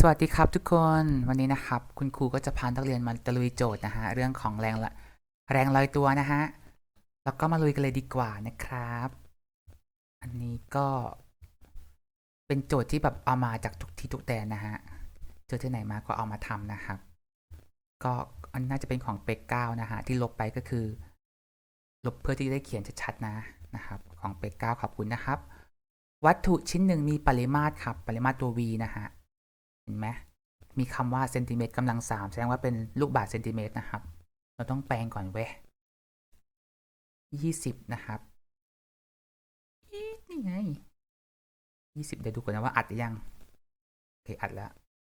สวัสดีครับทุกคนวันนี้นะครับ คุณครูก็จะพานักเรียนมาตะลุยโจทย์นะฮะเรื่องของแรงละแรงลอยตัวนะฮะแล้วก็มาลุยกันเลยดีกว่านะครับ อันนี้ก็เป็นโจทย์ที่แบบเอามาจากทุกที่ทุกแดนนะฮะเจอที่ไหนมาก็เอามาทำนะครับ ก็อันน่าจะเป็นของเป็กเก้านะฮะที่ลบไปก็คือ ลบเพื่อที่จะได้เขียนชัดๆนะนะครับ ของเป็กเก้าขอบคุณนะครับ วัตถุชิ้นหนึ่งมีปริมาตรครับ ปริมาตรตัว v นะฮะ เห็นไหมมีคำว่าเซนติเมตรกำลังสามแสดงว่าเป็นลูกบาศก์เซนติเมตรนะครับ เราต้องแปลงก่อนเว้ยยี่สิบนะครับนี่ไงยี่สิบเดี๋ยวดูก่อนนะว่าอัดหรือยังโอเคอัดแล้ว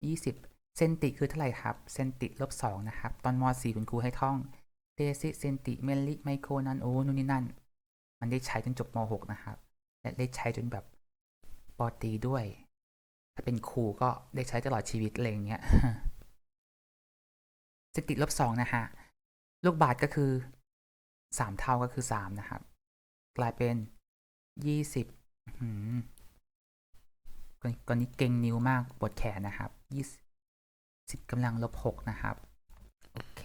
ยี่สิบเซนติคือเท่าไหร่ครับ เซนติลบสองนะครับ ตอนมสี่คุณครูให้ท่องเดซิเซนติเมลลิไมโครนันโอนู่นนี่นั่น มันได้ใช้จนจบมหกนะครับ และได้ใช้จนแบบปอตีด้วย ถ้าเป็นครูก็ได้ใช้ตลอดชีวิตอะไรอย่างเงี้ยเซนติลบสองนะฮะ ลูกบาศก์ก็คือสามเท่าก็คือสามนะครับ กลายเป็นยี่สิบก่อนนี้เก่งนิ้วมากปวดแขนนะครับยี่สิบกำลังลบหกนะครับ โอเค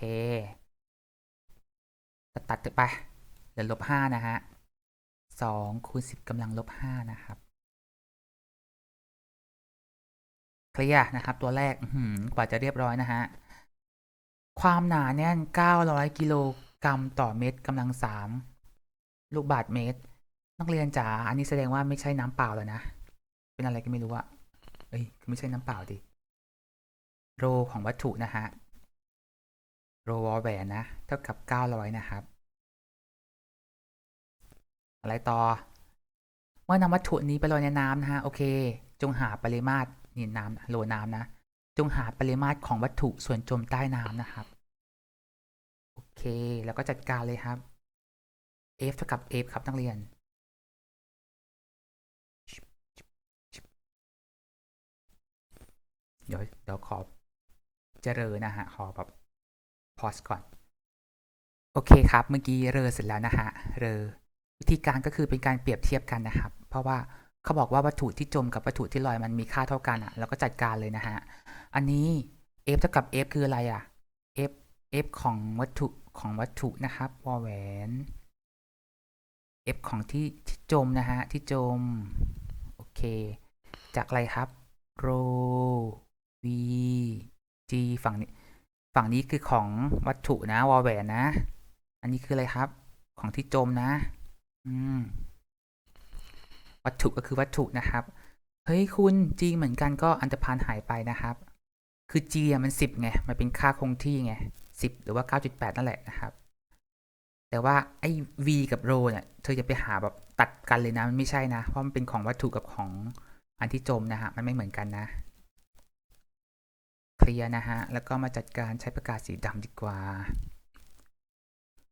ตัดตัดไปเหลือลบห้านะฮะสองคูณสิบกำลังลบห้านะครับ เคลียร์นะครับ ตัวแรกหืกว่าจะเรียบร้อยนะฮะ ความหนาแน่น 900 กิโลกรัมต่อเมตรกำลังสามลูกบาศก์เมตร นักเรียนจ๋าอันนี้แสดงว่าไม่ใช่น้ำเปล่าแล้วนะ เป็นอะไรก็ไม่รู้อะเอ้ยไม่ใช่น้ำเปล่าดิโรของวัตถุนะฮะโรวอลแหวนนะ เท่ากับ 900 นะครับ อะไรต่อ เมื่อนำวัตถุนี้ไปลอยในน้ำนะฮะ โอเค จงหาปริมาตร นี่น้ำโลน้ำนะ จงหาปริมาตรของวัตถุส่วนจมใต้น้ำนะครับ โอเค แล้วก็จัดการเลยครับ f เท่ากับ f ครับนักเรียน เดี๋ยวเดี๋ยวขอเจริญนะฮะ ขอแบบพอสก่อน โอเคครับ เมื่อกี้เรอเสร็จแล้วนะฮะ เรอวิธีการก็คือเป็นการเปรียบเทียบกันนะครับ เพราะว่า เขาบอกว่าวัตถุที่จมกับวัตถุที่ลอยมันมีค่าเท่ากันอะเราก็จัดการเลยนะฮะ อันนี้ f เท่ากับ f คืออะไรอะ f f ของวัตถุของวัตถุนะครับวอแหวน f ของที่ที่จมนะฮะที่จม โอเค จากอะไรครับ rho v g ฝั่งนี้ฝั่งนี้คือของวัตถุนะวอแหวนนะ อันนี้คืออะไรครับ ของที่จมนะ อืม วัตถุก็คือวัตถุนะครับ เฮ้ยคุณ g เหมือนกันก็อันตรพานหายไปนะครับ คือ g อะมันสิบไง มันเป็นค่าคงที่ไงสิบหรือว่าเก้าจุดแปดนั่นแหละนะครับ แต่ว่าไอ้ v กับ rho เนี่ยเธอจะไปหาแบบตัดกันเลยนะมันไม่ใช่นะ เพราะมันเป็นของวัตถุกับของอันที่จมนะฮะ มันไม่เหมือนกันนะ เคลียร์นะฮะ แล้วก็มาจัดการใช้ประกาศสีดำดีกว่า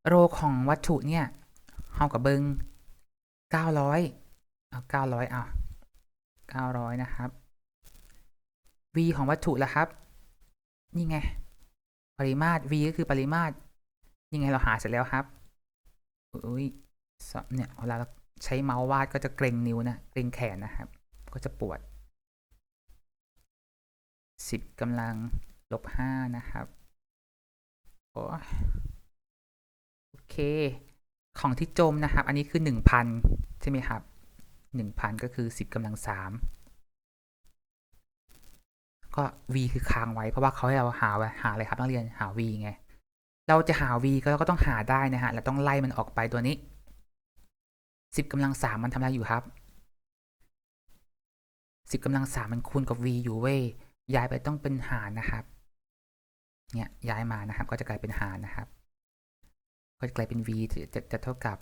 โรของวัตถุเนี่ยเท่ากับเบิงเก้าร้อย เอาเก้าร้อยเอาเก้าร้อยนะครับ v ของวัตถุแล้วครับ นี่ไง ปริมาตร v ก็คือปริมาตรนี่ไงเราหาเสร็จแล้วครับอุ้ยเนี่ยเวลาเราใช้เมาส์วาดก็จะเกรงนิ้วนะเกรงแขนนะครับ ก็จะปวดสิบกำลังลบห้านะครับโอ้โอเค ของที่จมนะครับ อันนี้คือหนึ่งพันใช่ไหมครับ หนึ่งพันก็คือสิบกำลังสามก็ v คือค้างไว้เพราะว่าเขาให้เราหาหาอะไรครับนักเรียนหา v ไง เราจะหา v ก็เราก็ต้องหาได้นะฮะเราต้องไล่มันออกไปตัวนี้สิบกำลังสามมันทำอะไรอยู่ครับสิบกำลังสามมันคูณกับ v อยู่เว้ยย้ายไปต้องเป็นหารนะครับเนี่ยย้ายมานะครับก็จะกลายเป็นหารนะครับ ก็จะกลายเป็น v จะจะจะเท่ากับ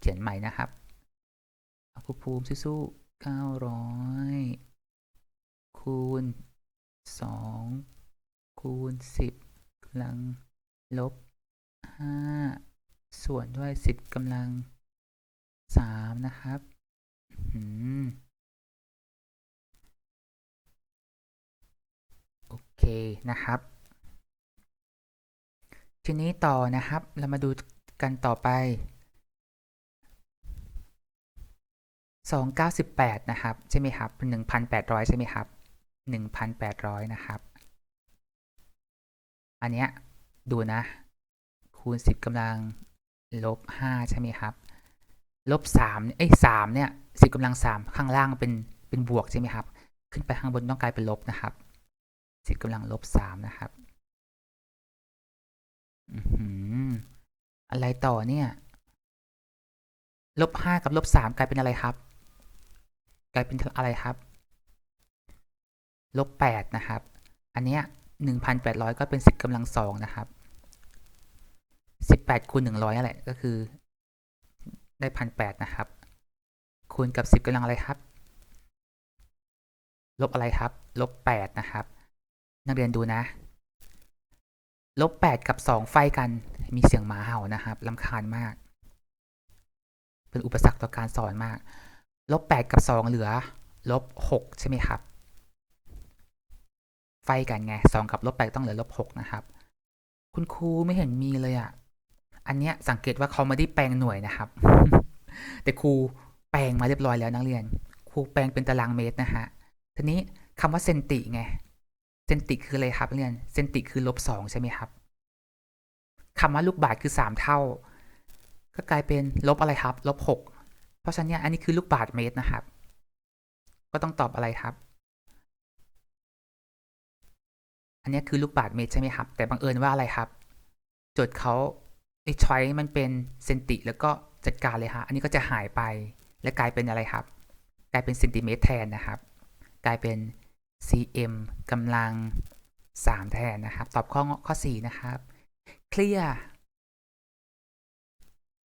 เขียนใหม่นะครับ ภูภูมิสู้ๆเก้าร้อยคูณสองคูณสิบกำลัง ลบห้าส่วนด้วยสิบกำลังสามนะครับอืมโอเคนะครับ ทีนี้ต่อนะครับเรามาดูกันต่อไป 298 นะครับ ใช่ไหมครับ 1,800 ใช่ไหมครับหนึ่งพันแปดร้อยนะครับ อันเนี้ยดูนะ คูณสิบกำลังลบห้าใช่ไหมครับ ลบสามเอ้ยสามเนี่ยสิบกำลังสามข้างล่างเป็น เป็นบวกใช่ไหมครับ ขึ้นไปข้างบนต้องกลายเป็นลบนะครับสิบกำลังลบสามนะครับอือหืออะไรต่อเนี่ย ลบห้ากับลบสามกลายเป็นอะไรครับ กลายเป็นอะไรครับลบแปดนะครับ อันเนี้ยหนึ่งพันแปดร้อยก็เป็นสิบกำลังสองนะครับสิบแปดคูณหนึ่งร้อยนั่นแหละก็คือ ได้พันแปดนะครับ คูณกับสิบกำลังอะไรครับ ลบอะไรครับ ลบแปดนะครับ นักเรียนดูนะ ลบแปดกับสองไฟกันมีเสียงหมาเห่านะครับลำคาญมาก เป็นอุปสรรคต่อการสอนมาก ลบแปดกับสองเหลือลบหกใช่ไหมครับ ไฟกันไงสองกับลบแปดต้องเหลือลบหกนะครับ คุณครูไม่เห็นมีเลยอะ่ะ อันเนี้ยสังเกตว่าเขาไม่ได้แปลงหน่วยนะครับ แต่ครูแปลงมาเรียบร้อยแล้วนักเรียน ครูแปลงเป็นตารางเมตรนะฮะ ทีนี้คำว่าเซนติไง เซนติคืออะไรครับนักเรียน เซนติคือลบสองใช่ไหมครับคำว่าลูกบาศก์คือสามเท่า ก็กลายเป็นลบอะไรครับ ลบหก เพราะฉะนั้นเนี่ยอันนี้คือลูกบาศก์เมตรนะครับ ก็ต้องตอบอะไรครับ อันนี้คือลูกบาศก์เมตรใช่ไหมครับ แต่บังเอิญว่าอะไรครับ โจทย์เขาไอ้ช้อยมันเป็นเซนติแล้วก็จัดการเลยฮะอันนี้ก็จะหายไปและกลายเป็นอะไรครับ กลายเป็นเซนติเมตรแทนนะครับ กลายเป็น cm กำลัง 3 แทนนะครับ ตอบข้อข้อ 4 นะครับ เคลียร์